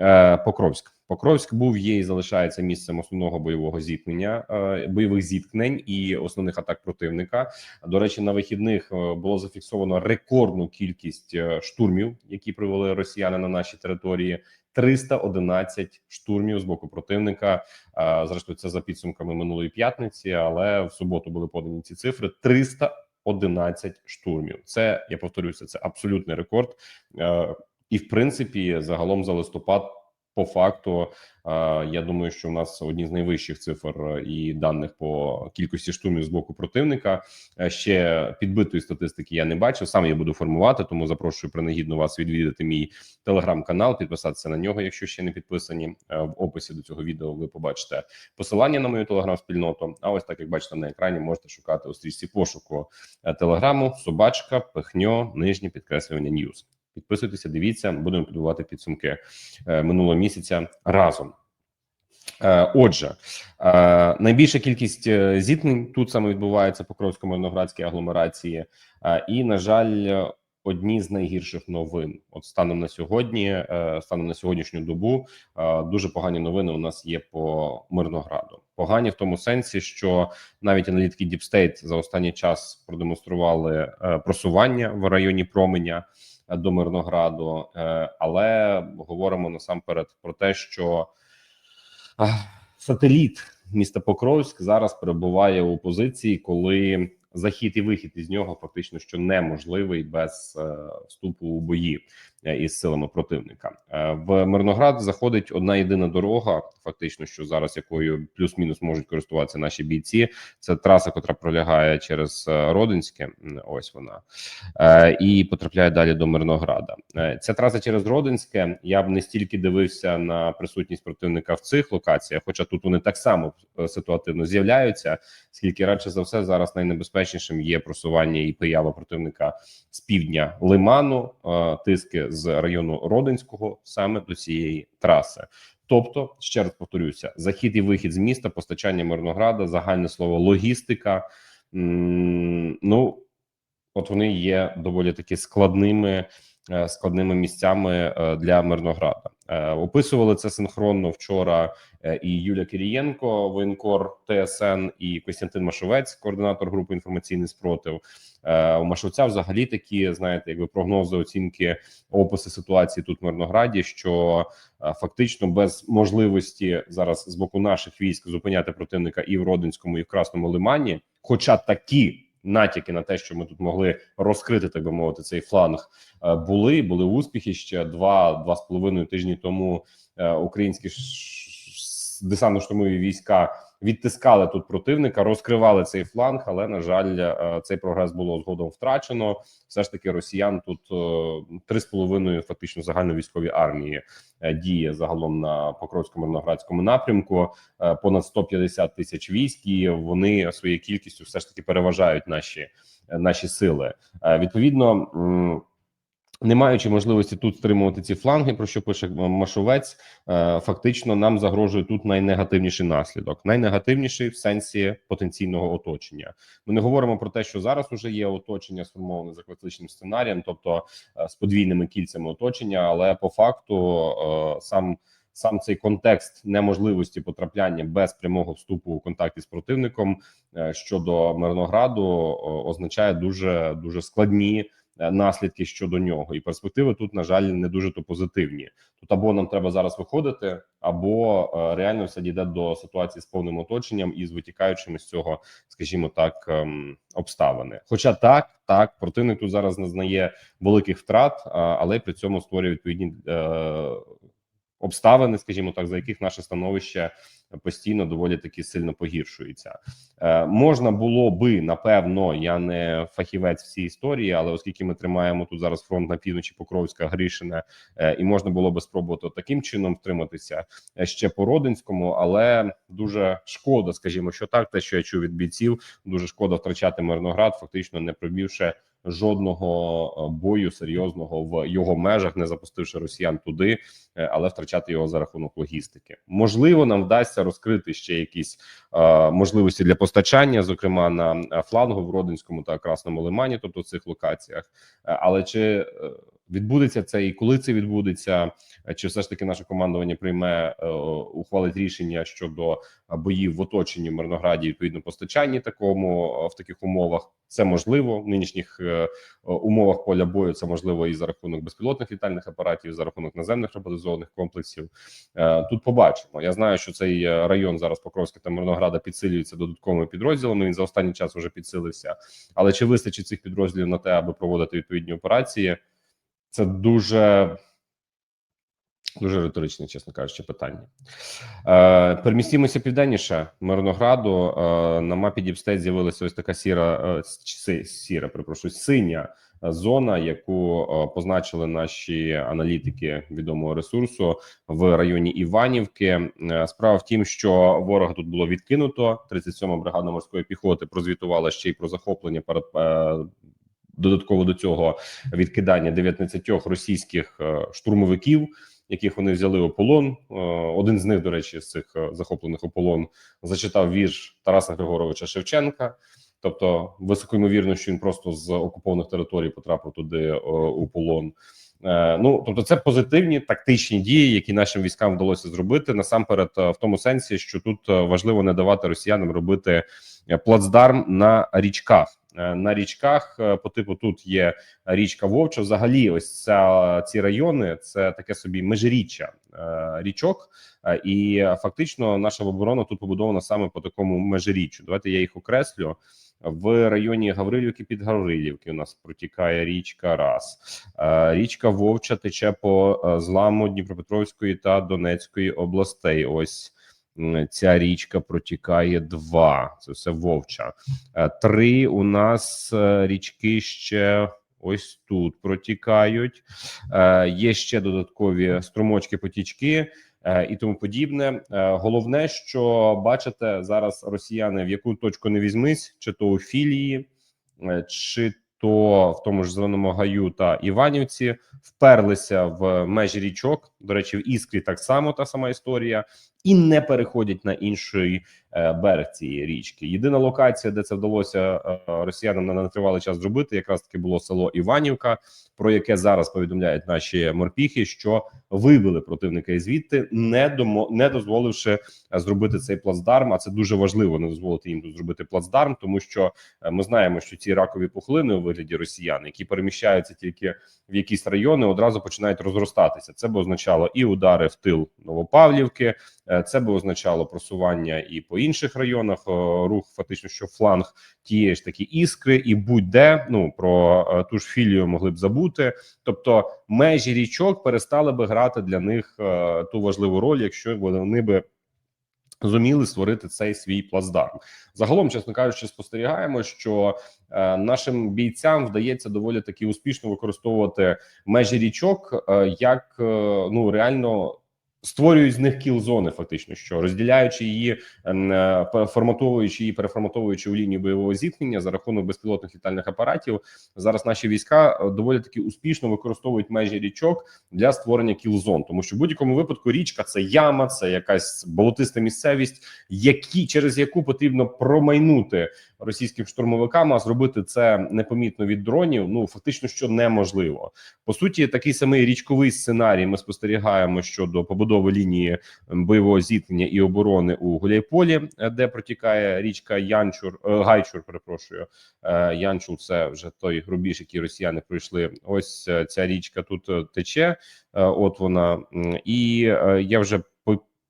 Е, Покровськ. Покровськ був є і залишається місцем основного бойового зіткнення, е, бойових зіткнень і основних атак противника. До речі, на вихідних е, було зафіксовано рекордну кількість штурмів, які провели росіяни на нашій території. 311 штурмів з боку противника. Зрештою, це за підсумками минулої п'ятниці, але в суботу були подані ці цифри: 311 штурмів. Це я повторюся, це абсолютний рекорд. І в принципі, загалом за листопад, по факту, е, я думаю, що в нас одні з найвищих цифр е, і даних по кількості штурмів з боку противника. Е, Ще підбитої статистики я не бачив. Сам я буду формувати, тому запрошую принагідно вас відвідати мій телеграм-канал, підписатися на нього, якщо ще не підписані. В описі до цього відео ви побачите посилання на мою телеграм-спільноту. А ось так як бачите на екрані, можете шукати у стрічці пошуку телеграму, собачка, пихньо, нижнє підкреслювання Ньюз. Підписуйтеся, дивіться, будемо підбивати підсумки е, минулого місяця разом. Е, Отже, е, найбільша кількість зіткнень тут саме відбувається по Покровсько-Мирноградській агломерації, і на жаль, одні з найгірших новин. От станом на сьогодні, станом на сьогоднішню добу, дуже погані новини у нас є по Мирнограду. Погані в тому сенсі, що навіть аналітики State за останній час продемонстрували просування в районі променя до Мирнограду, е, але говоримо насамперед про те, що сателіт міста Покровськ зараз перебуває у позиції, коли захід і вихід із нього фактично що неможливий без е, вступу у бої. е, із силами противника. Е, в Мирноград заходить одна єдина дорога, фактично, що зараз якою плюс-мінус можуть користуватися наші бійці. Це траса, котра пролягає через е, Родинське. Ось вона е, і потрапляє далі до Мирнограда. Е, Ця траса через Родинське. Я б не стільки дивився на присутність противника в цих локаціях, хоча тут вони так само е, ситуативно з'являються, скільки радше за все зараз найнебезпечнішим є просування і поява противника з півдня Лиману, е, тиски з району Родинського саме до цієї траси. Тобто, ще раз повторюся: захід і вихід з міста, постачання Мирнограда, загальне слово логістика. Ну от вони є доволі таки складними. е, Складними місцями е, для Мирнограда Е, описували це синхронно вчора і Юля Кирієнко, воєнкор ТСН, і Костянтин Машовець, координатор групи інформаційний спротив. Е, У Машовця взагалі такі знаєте, якби прогнози, оцінки, описи ситуації тут в Мирнограді, що е, фактично без можливості зараз з боку наших військ зупиняти противника і в Родинському, і в Красному Лимані, хоча такі. Натяки на те, що ми тут могли розкрити, так би мовити, цей фланг е, були. Були успіхи ще два два з половиною тижні тому. Українські ш- ш- десантно-штурмові війська відтискали тут противника, розкривали цей фланг, але на жаль, е, цей прогрес було згодом втрачено. Все ж таки, росіян тут е, три з половиною фактично загальновійськові армії е, діє загалом на Покровсько-Мирноградському напрямку. Е, Понад 150 тисяч військ, і вони своєю кількістю все ж таки переважають наші наші сили. Відповідно. Не маючи можливості тут стримувати ці фланги, про що пише Машовець, е, фактично нам загрожує тут найнегативніший наслідок. Найнегативніший в сенсі потенційного оточення. Ми не говоримо про те, що зараз уже є оточення сформоване за класичним сценарієм, тобто е, з подвійними кільцями оточення, але по факту е, сам. Сам цей контекст неможливості потрапляння без прямого вступу у контакті з противником е, щодо Мирнограду означає дуже дуже складні е, наслідки щодо нього, і перспективи тут, на жаль, не дуже то позитивні. Тут або нам треба зараз виходити, або е, реально все дійде до ситуації з повним оточенням і з витікаючими з цього, скажімо так, ем, обставини. Хоча так, так, противник тут зараз зазнає великих втрат, але при цьому створює відповідні. Обставини, скажімо так, за яких наше становище постійно доволі таки сильно погіршується. Е, можна було би напевно, я не фахівець в цій історії, але оскільки ми тримаємо тут зараз фронт на півночі Покровська, Гришине, е, і можна було би спробувати таким чином втриматися е, ще по Родинському, але дуже шкода, скажімо, що так, те, що я чув від бійців, дуже шкода втрачати Мирноград, фактично не пробівши жодного е, бою серйозного в його межах, не запустивши росіян туди, е, але втрачати його за рахунок логістики. Можливо, нам вдасться розкрити ще якісь е, можливості для постачання, зокрема на е, флангу в Родинському та Красному Лимані, тобто в цих локаціях. Але чи відбудеться це і коли це відбудеться, е, чи все ж таки наше командування прийме е, ухвалить рішення щодо е, боїв в оточенні Мирнограді, відповідно постачанні такому в таких умовах. Це можливо в нинішніх умовах поля бою. Це можливо і за рахунок безпілотних літальних апаратів, і за рахунок наземних роботизованих комплексів. Тут побачимо. Я знаю, що цей район зараз Покровська та Мирнограда підсилюється додатковими підрозділами. Він за останній час вже підсилився. Але чи вистачить цих підрозділів на те, аби проводити відповідні операції? Це дуже дуже риторичне, чесно кажучи, питання. Е, перемістімося південніше Мирнограду. Е, на мапі Діпстейт з'явилася ось така сіра, е, сіра, перепрошую, синя зона, яку е, позначили наші аналітики відомого ресурсу в районі Іванівки. Е, Справа в тім, що ворога тут було відкинуто. 37-ма бригада морської піхоти прозвітувала ще й про захоплення перед е, додатково до цього відкидання 19 російських е, штурмовиків. Яких вони взяли у полон, Е, один з них, до речі, з цих е, захоплених у полон зачитав вірш Тараса Григоровича Шевченка. Тобто, високо ймовірно, що він просто з окупованих територій потрапив туди у полон. Ну тобто, це позитивні тактичні дії, які нашим військам вдалося зробити насамперед, в тому сенсі, що тут важливо не давати росіянам робити плацдарм на річках. Е, На річках е, по типу тут є річка Вовча. Взагалі, ось ця ці райони це таке собі межиріччя е, річок. І фактично наша оборона тут побудована саме по такому межиріччю. Давайте я їх окреслю. В районі Гаврилівки під Гаврилівки у нас протікає річка раз. Річка Вовча тече по зламу Дніпропетровської та Донецької областей. Ось ця річка протікає два. Це все Вовча. Е, Три у нас е, річки ще ось тут протікають. Е, Є ще додаткові струмочки, потічки е, і тому подібне. Е, Головне, що бачите зараз росіяни в яку точку не візьмись, чи то у філії, е, чи то в тому ж зеленому гаю та Іванівці вперлися в межі річок. До речі, в іскрі так само та сама історія, і не переходять на інший берег цієї річки. Єдина локація, де це вдалося е, росіянам на нетривалий час зробити, якраз таки було село Іванівка, про яке зараз повідомляють наші морпіхи, що вибили противника і звідти, не домо не дозволивши е, зробити цей плацдарм. А це дуже важливо не дозволити їм зробити плацдарм, тому що е, ми знаємо, що ці ракові пухлини у вигляді росіян, які переміщаються тільки в якісь райони, одразу починають розростатися. Це би означало і удари в тил Новопавлівки. Е, Це би означало просування і по інших районах. Рух фактично, що фланг тієї ж такі іскри, і будь-де ну про е, ту ж філію могли б забути. Тобто межі річок перестали би грати для них е, ту важливу роль, якщо вони би. Зуміли створити цей свій плацдарм. Загалом, чесно кажучи, спостерігаємо, що е, нашим бійцям вдається доволі таки успішно використовувати межі річок, е, як е, ну реально створюють з них кіл-зони, фактично, що розділяючи її, ем, е, форматовуючи її, переформатовуючи у лінію бойового зіткнення за рахунок безпілотних літальних апаратів. Зараз наші війська е, доволі таки успішно використовують межі річок для створення кіл-зон, тому що в будь-якому випадку річка це яма, це якась болотиста місцевість, які через яку потрібно промайнути російським штурмовикам, а зробити це непомітно від дронів. Ну фактично, що неможливо. По суті, такий самий річковий сценарій ми спостерігаємо щодо побудови лінії ем, бойового зіткнення і оборони у Гуляйполі, е, де протікає річка Янчур е, Гайчур. Перепрошую, Е, Янчур це вже той рубіж, який росіяни пройшли. Ось ця річка тут тече. От вона і я вже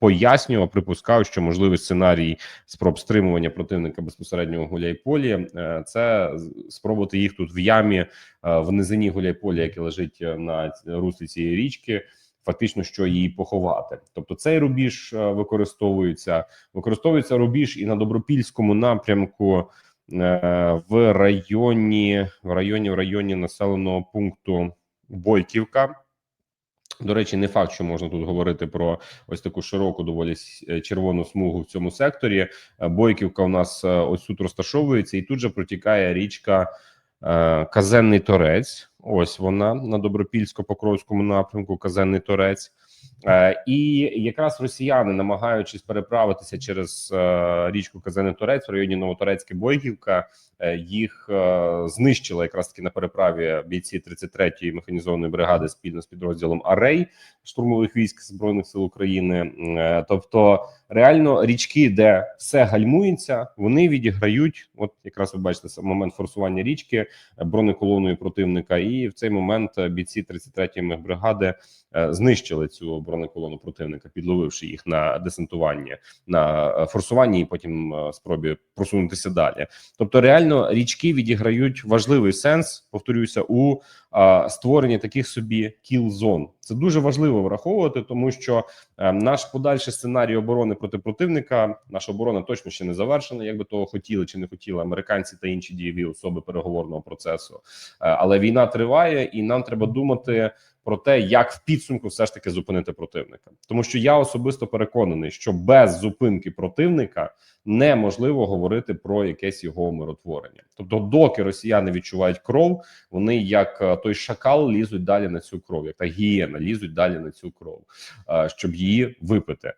пояснював, припускав, що можливий сценарій спроб стримування противника безпосередньо у Гуляйполі. е, Це спробувати їх тут в ямі е, в низині Гуляйполя, яке лежить е, на руслі цієї річки. Фактично, що її поховати, тобто цей рубіж використовується. Використовується рубіж і на добропільському напрямку в районі в районі в районі населеного пункту Бойківка. До речі, не факт, що можна тут говорити про ось таку широку, доволі е, червону смугу в цьому секторі. Е, Бойківка у нас е, ось тут розташовується, і тут же протікає річка Казенний Торець. Ось вона на Добропільсько-Покровському напрямку. Казенний Торець. Е, і якраз росіяни, намагаючись переправитися через е, річку Казенний Торець в районі Новоторецьке Бойківка, е, їх знищили якраз таки на переправі бійці 33-ї механізованої бригади спільно з підрозділом Арей штурмових військ збройних сил України. Тобто, реально річки, де все гальмується, вони відіграють. От якраз ви бачите момент форсування річки бронеколоною противника, і в цей момент бійці 33-ї мехбригади е, знищили цю бронеколону противника, підловивши їх на десантуванні, на е, форсуванні і потім е, спробі просунутися далі. Тобто, реально річки відіграють важливий сенс. Повторюся, у створенні таких собі кіл-зон. Це дуже важливо враховувати, тому що е, наш подальший сценарій оборони проти противника, наша оборона точно ще не завершена, як би того хотіли чи не хотіли американці та інші дієві особи переговорного процесу. Е, але війна триває, і нам треба думати про те, як в підсумку все ж таки зупинити противника, тому що я особисто переконаний, що без зупинки противника неможливо говорити про якесь його умиротворення. Тобто, доки росіяни відчувають кров, вони як е, той шакал лізуть далі на цю кров, як та гієна лізуть далі на цю кров, щоб її випити.